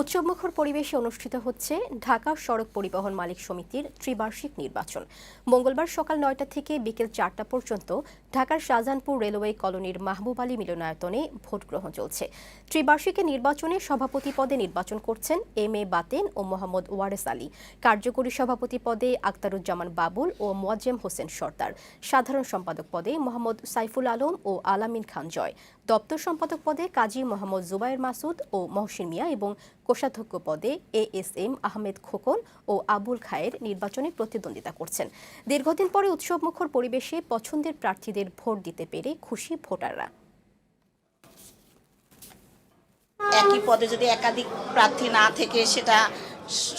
উৎসবমুখর পরিবেশে অনুষ্ঠিত হচ্ছে ঢাকা সড়ক পরিবহন মালিক সমিতির ত্রিবার্ষিক নির্বাচন। মঙ্গলবার সকাল নয়টা থেকে বিকেল চারটা পর্যন্ত ঢাকার শাহজাহানপুর রেলওয়ে কলোনির মাহবুব আলী মিলনায়তনে ভোট গ্রহণ চলছে। ত্রিবার্ষিকী নির্বাচনে সভাপতি পদে নির্বাচন করছেন এম এ বাতেন ও মোহাম্মদ ওয়ারেস আলী। কার্যকরী সভাপতি পদে আক্তারুজ্জামান বাবুল ও মোয়াজ্জেম হোসেন সর্দার। সাধারণ সম্পাদক পদে মোহাম্মদ সাইফুল আলম ও আলামিন খান জয়। দপ্তর সম্পাদক পদে কাজী মোহাম্মদ জুবাইর মাসুদ ও মহসিন মিয়া এবং কোষাধ্যক্ষ পদে A S M Ahmed Khokon ও আবুল খায়ের নির্বাচনে প্রতিদ্বন্দ্বিতা করছেন। দীর্ঘদিন পরে উৎসবমুখর পরিবেশে পছন্দের প্রার্থীদের ভোট দিতে পেরে খুশি ভোটাররা। একই পদে যদি একাধিক প্রার্থী না থেকে সেটা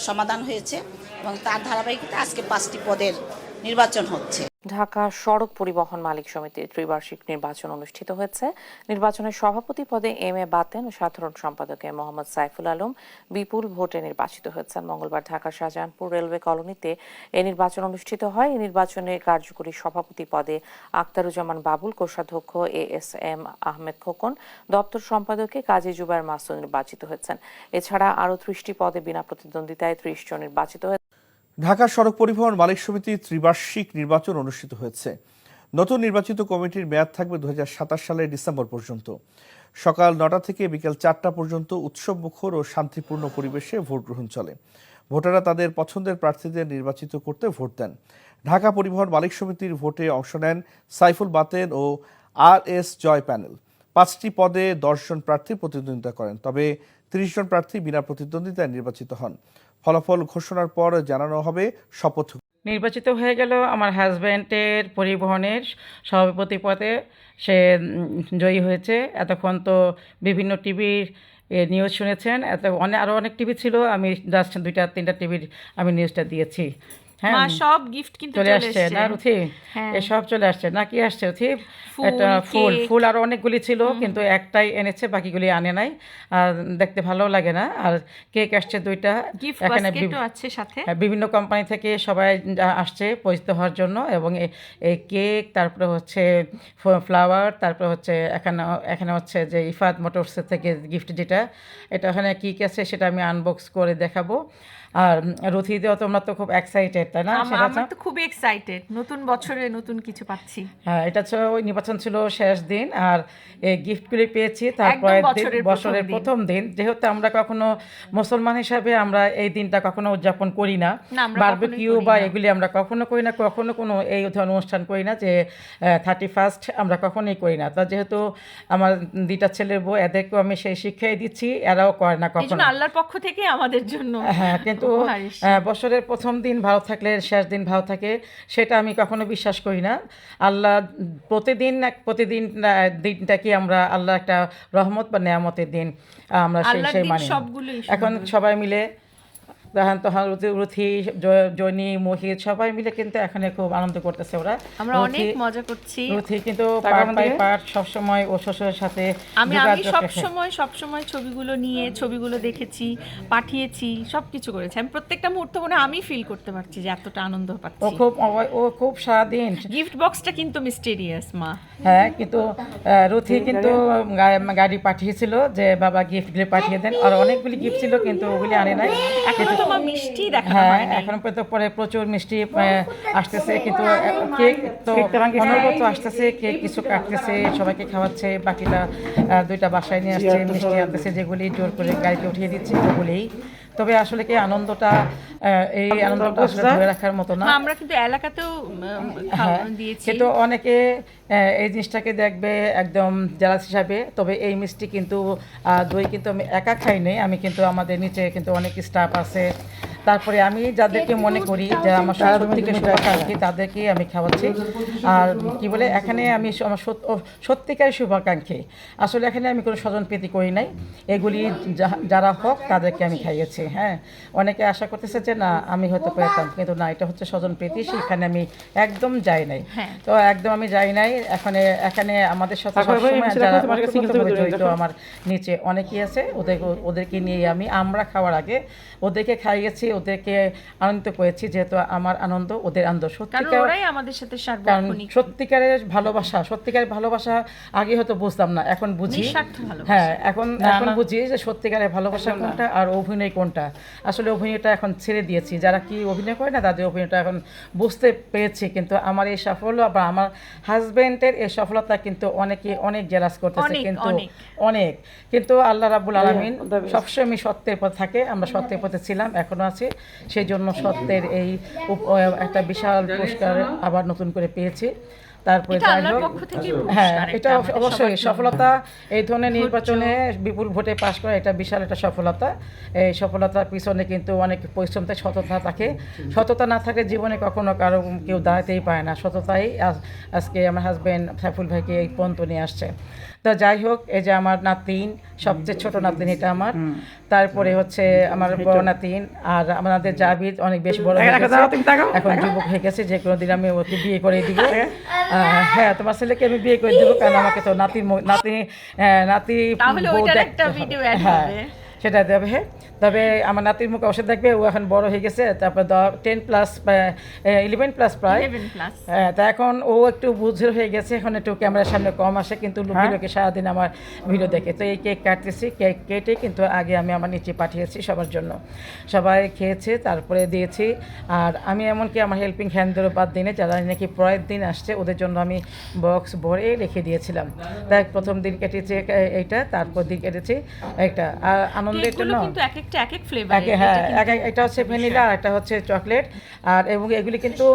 সমাধান হয়েছে এবং তার ধারাবাহিকতা আজকে পাঁচটি পদের নির্বাচন হচ্ছে। ঢাকা সড়ক পরিবহন মালিক সমিতির ত্রিবার্ষিক নির্বাচন অনুষ্ঠিত হয়েছে। নির্বাচনের সভাপতি পদে এম এ বাতেন ও সাধারণ সম্পাদকে মোহাম্মদ সাইফুল আলম, বিপুল ভোটে নির্বাচিত হয়েছেন। মঙ্গলবার ঢাকা শাহজাহানপুর রেলওয়ে কলোনিতে এই নির্বাচন অনুষ্ঠিত হয়। এই নির্বাচনে কার্যকরী সভাপতি পদে আক্তারুজ্জামান বাবুল, কোষাধ্যক্ষ A S M Ahmed Khokon, দপ্তর সম্পাদকে কাজী জুবাইর মাসুদ নির্বাচিত হয়েছেন। এছাড়া আরও ত্রিশটি পদে বিনা প্রতিদ্বন্দ্বিতায় ত্রিশ জন নির্বাচিত হয়েছে ঢাকা সড়ক পরিবহন মালিক সমিতির ত্রিবার্ষিক নির্বাচন অনুষ্ঠিত হয়েছে। নতুন নির্বাচিত কমিটির মেয়াদ থাকবে দু হাজার সাতাশ সালের ডিসেম্বর পর্যন্ত। সকাল নটা থেকে বিকেল চারটা পর্যন্ত উৎসব মুখর ও শান্তিপূর্ণ পরিবেশে ভোট গ্রহণ চলে। ভোটাররা তাদের পছন্দের প্রার্থীদের নির্বাচিত করতে ভোট দেন। ঢাকা পরিবহন মালিক সমিতির ভোটে অংশ নেন সাইফুল বাতেন ও আর এস জয় প্যানেল। পাঁচটি পদে দশজন প্রার্থী প্রতিদ্বন্দ্বিতা করেন, তবে ত্রিশ জন প্রার্থী বিনা প্রতিদ্বন্দ্বিতায় নির্বাচিত হন। ফলাফল ঘোষণার পর জানানো হবে শপথ। নির্বাচিত হয়ে গেল আমার হাজব্যান্ডের পরিবহনের সভাপতি পদে। সে জয়ী হয়েছে। এতক্ষণ তো বিভিন্ন টিভির নিউজ শুনেছেন। এত অনেক আরও অনেক টিভি ছিল। আমি জাস্ট দুইটা, তিনটা টিভির আমি নিউজটা দিয়েছি। মা সব গিফট কিন্তু চলে আসছে। না রুথি হ্যাঁ। এসব চলে আসছে। না কি আসছে রুথি একটা ফুল ফুল আরও অনেকগুলি ছিল কিন্তু একটাই এনেছে বাকিগুলি আনে নাই। আর দেখতে ভালো লাগে না। আর কেক আসছে দুইটা। এখানে আছে সাথে। হ্যাঁ, বিভিন্ন কোম্পানি থেকে সবাই আসছে পরিচিত হওয়ার জন্য। এবং এই কেক তারপরে হচ্ছে ফ্লাওয়ার তারপরে হচ্ছে এখানে এখানে হচ্ছে যে ইফাত মোটরসের থেকে গিফট যেটা এটা ওখানে কী কী আছে সেটা আমি আনবক্স করে দেখাবো। আর রথিদেও তোমরা তো খুব এক্সাইটেড তাই না? আমার তো খুবই এক্সাইটেড নতুন বছরে নতুন কিছু পাচ্ছি। হ্যাঁ এটা ওই নির্বাচন ছিল শেষ দিন আর এই গিফটগুলি পেয়েছি তারপরে বছরের প্রথম দিন। যেহেতু আমরা কখনো মুসলমান হিসাবে আমরা এই দিনটা কখনো উদযাপন করি না বারবিকিউ বা এগুলি আমরা কখনো করি না কখনো কোনো এই ধরনের অনুষ্ঠান করি না যে থার্টি ফার্স্ট আমরা কখনোই করি না। তা যেহেতু আমার দুইটা ছেলের বউ এদেরকেও আমি সেই শিক্ষাই দিচ্ছি এরাও করে না কখনো। আল্লাহর পক্ষ থেকে আমাদের জন্য হ্যাঁ কিন্তু বছরের প্রথম দিন ভালো থাকলে শেষ দিন ভালো থাকে সেটা আমি কখনো বিশ্বাস করি না। আল্লাহ প্রতিদিন এক প্রতিদিন দিনটা কি আমরা আল্লাহ একটা রহমত বা নেয়ামতের দিন আমরা সেই সেই মানি এখন সবাই মিলে রুথি- জনি মোহিত সবাই মিলে কিন্তু এখানে খুব আনন্দ করতেছে ওরা। আমরা অনেক মজা করছি। রুথি কিন্তু পার্ট বাই পার্ট সবসময় ও শ্বশুরের সাথে আমি আমি যোগাযোগ সব সময় সব সময় ছবিগুলো নিয়ে ছবিগুলো দেখেছি পাঠিয়েছি সব কিছু করেছি। আমি প্রত্যেকটা মুহূর্ত মনে আমি ফিল করতে পারছি যে এতটা আনন্দ ও পাচ্ছি খুব ও খুব সারাদিন গিফট বক্সটা কিন্তু মিস্টেরিয়াস মা। হ্যাঁ কিন্তু রথি কিন্তু গা- গাড়ি পাঠিয়েছিল যে বাবা গিফটগুলি পাঠিয়ে দেন। আর অনেকগুলি গিফট ছিল কিন্তু ওগুলি আনে নাই। এখনও তো মা মিষ্টি দেখা হ্যাঁ এখন পর্যন্ত পরে প্রচুর মিষ্টি আহ, আসতেছে কিন্তু কেক তো অনবরত আসতেছে কেক কিছু কাটতেছে সবাইকে খাওয়াচ্ছে বাকিটা দুইটা বাসায় নিয়ে আসছে মিষ্টি আনতেছে যেগুলি জোর করে গাড়িতে উঠিয়ে দিচ্ছে ওগুলি। তবে আসলে কি আনন্দটা এই আনন্দটা আসলে ধরে রাখার মতো না। আমরা কিন্তু এলাকাতেও হ্যাঁ, দিয়েছি। কিন্তু অনেকে এই জিনিসটাকে দেখবে একদম জেলাস হিসাবে। তবে এই মিষ্টি কিন্তু আহ, দই কিন্তু আমি একা খাই নাই। আমি কিন্তু আমাদের নিচে কিন্তু অনেক স্টাফ আছে। তারপরে আমি যাদেরকে মনে করি যে আমার শ্বশুর থেকে শুভাকাঙ্ক্ষী তাদেরকে আমি খাওয়াচ্ছি। আর কি বলে এখানে আমি আমার সত- ও, সত্যিকারের শুভাকাঙ্ক্ষী। আসলে এখানে আমি কোনো স্বজন প্রীতি করি নাই। এগুলি যা- যারা হোক তাদেরকে আমি খাইয়েছি হ্যাঁ। অনেকে আশা করতেছে যে না আমি হয়তো পেতাম কিন্তু না এটা হচ্ছে স্বজন প্রীতি সেখানে আমি একদম যাই নাই। হ্যাঁ। তো একদম আমি যাই নাই। এখানে এখানে আমাদের সাথে জড়িত আমার নিচে অনেকেই আছে ওদের ওদেরকে নিয়ে আমি আমরা খাওয়ার আগে ওদেরকে খাইয়েছি ওদেরকে আনন্দিত করেছি যেহেতু আমার আনন্দ ওদের আনন্দ। সত্যিকার আমাদের সাথে সত্যিকারের ভালোবাসা সত্যিকারের ভালোবাসা আগে হয়তো বুঝতাম না এখন বুঝি। হ্যাঁ এখন এখন বুঝি যে সত্যিকারের ভালোবাসা কোনটা আর অভিনয় কোনটা। আসলে অভিনয়টা এখন ছেড়ে দিয়েছি। যারা কি অভিনয় করে না তাদের অভিনয়টা এখন বুঝতে পেরেছি কিন্তু আমার এই সাফল্য বা আমার হাজবেন্ডের এই সফলতা কিন্তু অনেকে অনেক জেলাস করতেছে কিন্তু অনেক। অনেক। কিন্তু আল্লাহ রাবুল আলমিন সবসময় সত্যের পথে থাকে আমরা সত্যের পথে ছিলাম এখনও আছি। সেই জন্য সত্যের এই একটা বিশাল পুরস্কার আবার নতুন করে পেয়েছি। তারপরে যাই হোক হ্যাঁ এটা অবশ্যই সফলতা এই ধরনের নির্বাচনে বিপুল ভোটে পাশ করা এটা বিশাল একটা সফলতা। এই সফলতার পিছনে কিন্তু অনেক পরিশ্রম থাকে সততা থাকে। সততা না থাকে জীবনে কখনো কারও কেউ দাঁড়াতেই পায় না। সততাই আজ- আজকে আমার হাজব্যান্ড সাইফুল ভাইকে এই পন্ত নিয়ে আসছে। তো যাই হোক এই যে আমার নাতিন সবচেয়ে ছোট নাতিন এটা আমার। তারপরে হচ্ছে আমার বড় নাতিন আর আমাদের জাবিদ অনেক বেশি বড় হয়ে গেছে। এখন যুবক হয়ে গেছে যে কোনো দিন আমি ওকে বিয়ে করে দিব। আহ, হ্যাঁ তোমার ছেলেকে আমি বিয়ে করে দিব কারণ আমাকে তো নাতি নাতি নাতি হ্যাঁ। সেটা দেবে হ্যাঁ। তবে আমার নাতির মুখে অবশ্যই দেখবে ও এখন বড় হয়ে গেছে তারপর টেন প্লাস ইলেভেন প্লাস প্রায়। হ্যাঁ তা এখন ও একটু বুঝের হয়ে গেছে এখন একটু ক্যামেরার সামনে কম আসে কিন্তু লুকিয়ে লুকিয়ে সারাদিন আমার ভিডিও দেখে। তো এই কেক কাটতেছি কেক কেটে কিন্তু আগে আমি আমার নিচে পাঠিয়েছি সবার জন্য। সবাই খেয়েছে তারপরে দিয়েছি। আর আমি এমনকি আমার হেল্পিং হ্যান্ডদেরও বাদ দিনে যারা নাকি পরের দিন আসছে ওদের জন্য আমি বক্স ভরে রেখে দিয়েছিলাম। তাই প্রথম দিন কেটেছে এইটা তারপর দিন কেটেছি একটা আর কেকগুলো জন্য কিন্তু এক একটা এক এক ফ্লেভার হ্যাঁ এক এটা হচ্ছে ভ্যানিলা আর একটা হচ্ছে চকলেট আর এবং এগুলি কিন্তু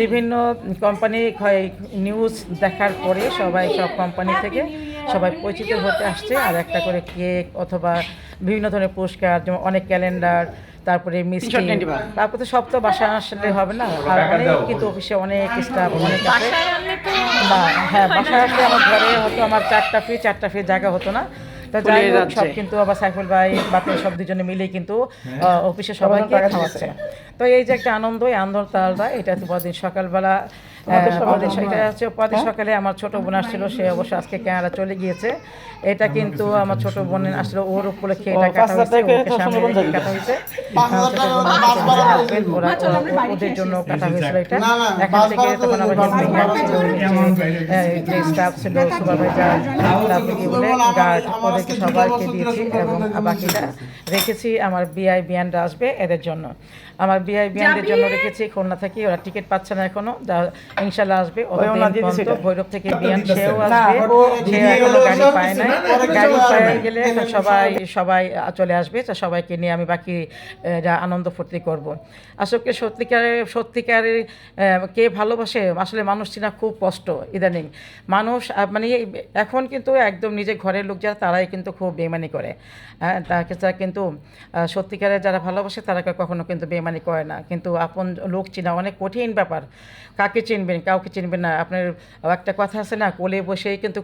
বিভিন্ন কোম্পানি নিউজ দেখার পরে সবাই সব কোম্পানি থেকে সবাই পরিচিত হতে আসছে। আর একটা করে কেক অথবা বিভিন্ন ধরনের পুরস্কার যেমন অনেক ক্যালেন্ডার তারপরে মিষ্টি তারপর তো সব তো বাসায় আসলে হবে না। আর অনেক কিন্তু অফিসে অনেক স্টাফ অনেক আছে। হ্যাঁ বাসায় আসলে আমার ঘরে হতো আমার চারটা ফ্রি চারটা ফ্রি জায়গা হতো না। তা যাই হোক সব কিন্তু আবার সাইফুল ভাই বাপের সব দুজনে মিলে কিন্তু অফিসে সবাইকে খাওয়াচ্ছে। তো এই যে একটা আনন্দ এই আনন্দ তালটা এটা তো পরদিন সকালবেলা। পরদিন সকালে আমার ছোট বোন আসছিল সে অবশ্য আজকে কানাডা চলে গিয়েছে এটা কিন্তু আমার ছোট বোন আসলে ওর উপলক্ষে এটা কাটা হয়েছে কাটা আমার আমার ওদের জন্য কাটা হয়েছিল এটা এখান থেকে তখন যে স্টাফ ছিল সুপারভাইজার তারপরে কি বলে গার্ড ওদেরকে সবাইকে দিয়েছি এবং বাকিটা রেখেছি আমার বিআই বিয়ানরা আসবে এদের জন্য আমার বিআই বিয়ানদের জন্য রেখেছি খুলনা থেকে ওরা টিকিট পাচ্ছে না এখনও যা- ইনশাল্লাহ আসবে। ভৈরব থেকে বিয়ান সেও আসবে। সে এখনও গাড়ি পায় নাই। গাড়ি পায়ে গেলে সবাই সবাই চলে আসবে তো সবাইকে নিয়ে আমি বাকি আনন্দ ফুর্তি করব। আসলে সত্যিকারের সত্যিকারের কে ভালোবাসে? আসলে মানুষ চিনা খুব কষ্ট ইদানিং। মানুষ মানে এখন কিন্তু একদম নিজের ঘরের লোক যারা তারাই কিন্তু খুব বেমানি করে। হ্যাঁ তারা কিন্তু সত্যিকারের যারা ভালোবাসে তারা কখনো কিন্তু বেমানি করে না। কিন্তু আপন লোক চিনা অনেক কঠিন ব্যাপার। কাকে চিনবেন কাউকে চিনবেন না। আপনার একটা কথা আছে না কোলে বসেই কিন্তু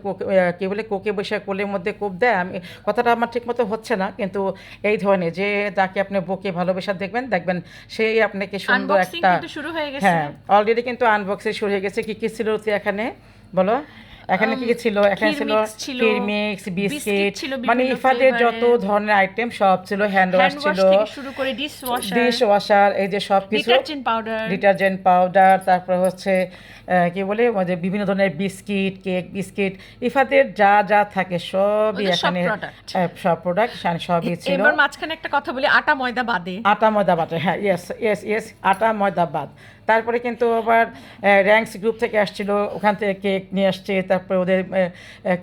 কি বলে কোকে বসে কোলের মধ্যে কোপ দেয়। আমি কথাটা আমার ঠিক মতো হচ্ছে না কিন্তু এই ধরনের যে তাকে আপনি বকে ভালোবেসা দেখবেন দেখবেন সেই আপনাকে সুন্দর একটা শুরু হয়ে গেছে। হ্যাঁ অলরেডি কিন্তু আনবক্সিং শুরু হয়ে গেছে। কী কী ছিল এখানে? বলো। এখানে কি কি ছিল? এখানে ছিল কিরমিক্স বিস্কিট মানে ইফাদের যত ধরনের আইটেম সব ছিল হ্যান্ড ওয়াশ ছিল শুরু করে ডিশ ওয়াশার ডিশ ওয়াশার এই যে সব কিছু। Detergent powder. ডিটারজেন্ট পাউডার তারপরে হচ্ছে কি বলে যে বিভিন্ন ধরনের বিস্কিট কেক বিস্কিট ইফাদের যা যা থাকে সবই সব এখানে। সব প্রোডাক্ট সবই ছিল। এবার মাঝখানে একটা কথা বলি আটা ময়দা বাদে। আটা ময়দা বাটা হ্যাঁ ইয়েস ইয়েস ইয়েস আটা ময়দা বাদ। তারপরে কিন্তু আবার র্যাঙ্কস গ্রুপ থেকে আসছিল ওখান থেকে কেক নিয়ে আসছে তারপরে ওদের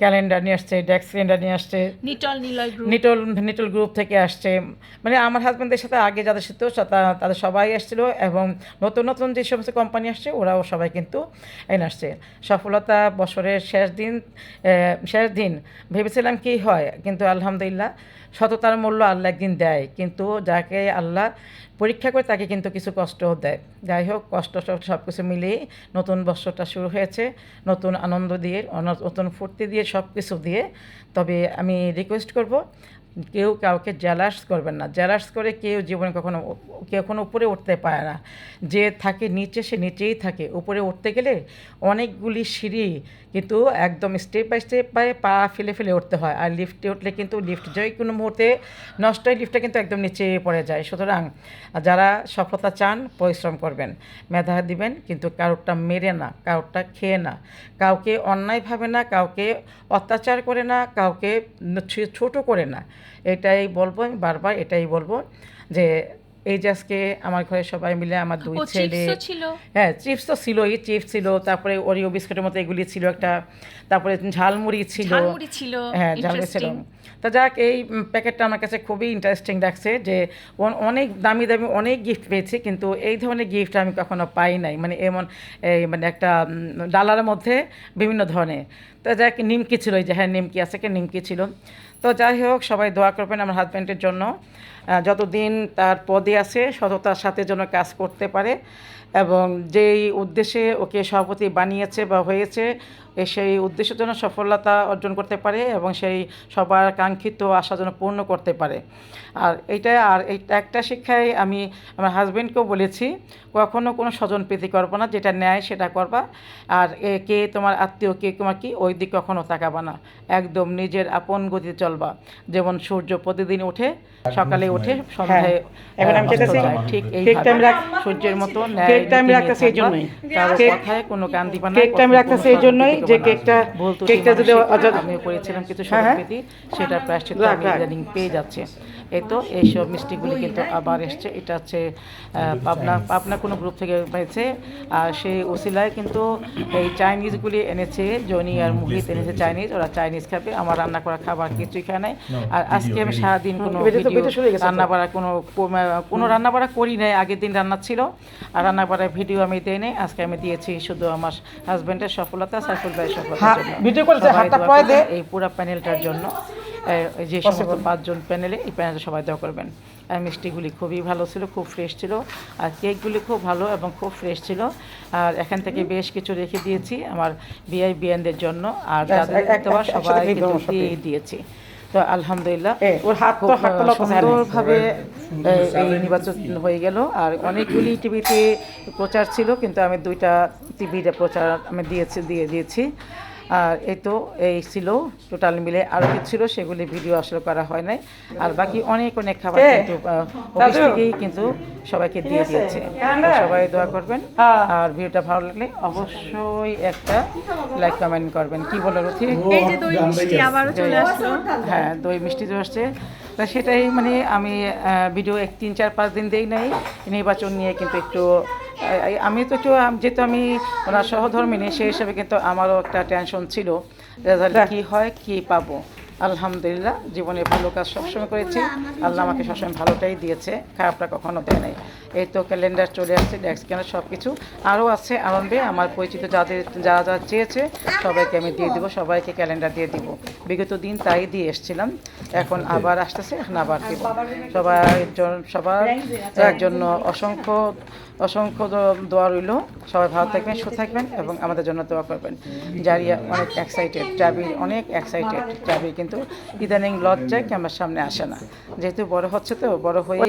ক্যালেন্ডার নিয়ে আসছে ডেস্ক ক্যালেন্ডার নিয়ে আসছে। নিটল নিলয় গ্রুপ নিটল নিটল গ্রুপ থেকে আসছে। মানে আমার হাজব্যান্ডের সাথে আগে যাদের সাথে তাদের সবাই আসছিল এবং নতুন নতুন যে সমস্ত কোম্পানি আসছে ওরাও সবাই কিন্তু এনে আসছে। সফলতা বছরের শেষ দিন শেষ দিন। ভেবেছিলাম কি হয় কিন্তু আলহামদুলিল্লাহ সততার মূল্য আল্লাহ একদিন দেয়। কিন্তু যাকে আল্লাহ পরীক্ষা করে তাকে কিন্তু কিছু কষ্টও দেয়। যাই হোক, কষ্ট সব কিছু মিলিয়ে নতুন বছরটা শুরু হয়েছে, নতুন আনন্দ দিয়ে নতুন ফুর্তি দিয়ে সব কিছু দিয়ে। তবে আমি রিকোয়েস্ট করব কেউ কাউকে জ্যালাস করবেন না। জ্যালাস করে কেউ জীবনে কখনো কখনো উপরে উঠতে পারে না। যে থাকে নিচে, সে নিচেই থাকে। উপরে উঠতে গেলে অনেকগুলি সিঁড়ি কিন্তু একদম স্টেপ বাই স্টেপ বাই পা ফেলে ফেলে উঠতে হয়। আর লিফটে উঠলে কিন্তু লিফট যে কোনো মুহূর্তে নষ্ট হয় লিফটটা কিন্তু একদম নিচে পড়ে যায়। সুতরাং যারা সফলতা চান, পরিশ্রম করবেন। মেধা দিবেন, কিন্তু কারোরটা মেরে না, কারোরটা খেয়ে না। কাউকে অন্যায়ভাবে না, কাউকে অত্যাচার করে না, কাউকে ছোট করে না। এটাই বলব আমি বারবার এটাই বলব যে এই যে আজকে আমার ঘরে সবাই মিলে আমার দুই ছেলে। ছিল? হ্যাঁ চিপস তো ছিলই চিপস ছিল তারপরে ওরিও বিস্কুটের মতো এগুলি ছিল একটা তারপরে ঝালমুড়ি ছিল। ছিল হ্যাঁ ঝালমুড়ি ছিল। তা যাক এই প্যাকেটটা আমার কাছে খুবই ইন্টারেস্টিং লাগছে যে অনেক দামি দামি অনেক গিফট পেয়েছি কিন্তু এই ধরনের গিফট আমি কখনো পাই নাই। মানে এমন এই মানে একটা ডালার মধ্যে বিভিন্ন ধরনের। তো যাক নিমকি ছিল এই যে হ্যাঁ নিমকি আছে কি? নিমকি ছিল। তো যাই হোক সবাই দোয়া করবেন আমার হাজব্যান্ডের জন্য। যতদিন তার পদে আছে সততার সাথে যেন কাজ করতে পারে। এবং যেই উদ্দেশ্যে ওকে সভাপতি বানিয়েছে বা হয়েছে সেই উদ্দেশ্যের জন্য সফলতা অর্জন করতে পারে এবং সেই সবার কাঙ্ক্ষিত আশা যেন পূর্ণ করতে পারে। আর এইটা আর এই একটা শিক্ষায় আমি আমার হাজব্যান্ডকেও বলেছি কখনো কোনো স্বজন প্রীতি করব না যেটা নেয় সেটা করবা। আর এ কে তোমার আত্মীয় কে তোমার কি ওই দিক কখনো তাকাবা না। একদম নিজের আপন গতিতে চলবা। যেমন সূর্য প্রতিদিন ওঠে সকালে ওঠে সন্ধ্যায় এখন আমি অস্ত চাইতেছি যায়। ঠিক এই সূর্যের মতো ন্যায় কেকটা আমি রাখতেছি এই জন্যই। কোনো কান দিবা না কেকটা আমি কখনো রাখতেছি এই জন্যই যে। কেকটা- কেকটা যদি আমি করেছিলাম কিছু হ্যাঁ, হ্যাঁ। সেটা প্রায়শ্চিত্ত রাখ, আমি ইদানিং পেয়ে যাচ্ছে এই তো এইসব মিষ্টিগুলি কিন্তু আবার এসছে এটা হচ্ছে পাবনা পাবনা কোনো গ্রুপ থেকে পেয়েছে আর সেই ওসিলায় কিন্তু এই চাইনিজগুলি এনেছে জনি আর মুহিত এনেছে চাইনিজ ওরা চাইনিজ খাবে আমার রান্না করা খাবার কিছুই খায় নাই আর আজকে আমি সারাদিন কোনো। রান্না বাড়া কোনো কোনো রান্না বাড়া করি নাই আগের দিন রান্না ছিল আর রান্না বাড়ার ভিডিও আমি দিই নাই আজকে আমি দিয়েছি শুধু আমার হাজবেন্ডের সফলতা সাইফুল ভাইয়ের সফলতার হ্যাঁ, জন্য। ভিডিও করেছে, হাতটা দোয়া দে। এই পুরো প্যানেলটার জন্য। এই যে সমস্ত পাঁচজন প্যানেলে এই প্যানেলে সবাই দোয়া করবেন। আর মিষ্টিগুলি খুবই ভালো ছিল খুব ফ্রেশ ছিল। আর কেকগুলি খুব ভালো এবং খুব ফ্রেশ ছিল। আর এখান থেকে বেশ কিছু রেখে দিয়েছি আমার বিআই বিএনদের জন্য। আর যাদের সবাই দিয়েছি। তো আলহামদুলিল্লাহ। ওর হাত তো- খুব, হাতটা আহ, লকছে হালে। সুন্দরভাবে এই- এই নির্বাচন হয়ে গেল। আর অনেকগুলি টিভিতে প্রচার ছিল কিন্তু আমি দুইটা টিভিতে প্রচার আমি দিয়েছি দিয়ে দিয়েছি। আর এই তো এই ছিল টোটাল মিলে আরও কিছু ছিল সেগুলি ভিডিও আসলে করা হয় নাই। আর বাকি অনেক অনেক খাবার কিন্তু অফিস থেকেই কিন্তু সবাইকে দিয়ে দিয়েছে। সবাই দোয়া করবেন। হ্যাঁ। আর ভিডিওটা ভালো লাগলে অবশ্যই একটা লাইক কমেন্ট করবেন। কি বলো রথি? এই যে দই মিষ্টি আবারও চলে আসলো। হ্যাঁ দই মিষ্টি তো আসছে। তা সেটাই মানে আমি ভিডিও এক তিন চার পাঁচ দিন দেই নাই। নির্বাচন নিয়ে কিন্তু একটু আমি তো একটু যেহেতু আমি ওনার সহধর্মিনী সেই হিসাবে কিন্তু আমারও একটা টেনশন ছিল। রেজাল্ট কী হয় কী পাবো? আলহামদুলিল্লাহ জীবনে ভালো কাজ সবসময় করেছি। আল্লাহ আমাকে সবসময় ভালোটাই দিয়েছে খারাপটা কখনো দেয় নাই। এই তো ক্যালেন্ডার চলে আসছে ডেস্ক ক্যালেন্ডার সব কিছু আরও আছে আনন্দে আমার পরিচিত যাদের যারা যারা চেয়েছে সবাইকে আমি দিয়ে দিব। সবাইকে ক্যালেন্ডার দিয়ে দিব। বিগত দিন তাই দিয়ে এসেছিলাম এখন আবার আসতেছে এখন আবার দিব। সবার জন- সবার জন্য অসংখ্য অসংখ্য দোয়া রইল। সবাই ভালো থাকবেন সুস্থ থাকবেন এবং আমাদের জন্য দোয়া করবেন। জারিয়া অনেক এক্সাইটেড জাবির অনেক এক্সাইটেড জাবির কিন্তু ইদানিং লজ্জায় ক্যামেরার সামনে আসে না। যেহেতু বড় হচ্ছে তো বড় হয়ে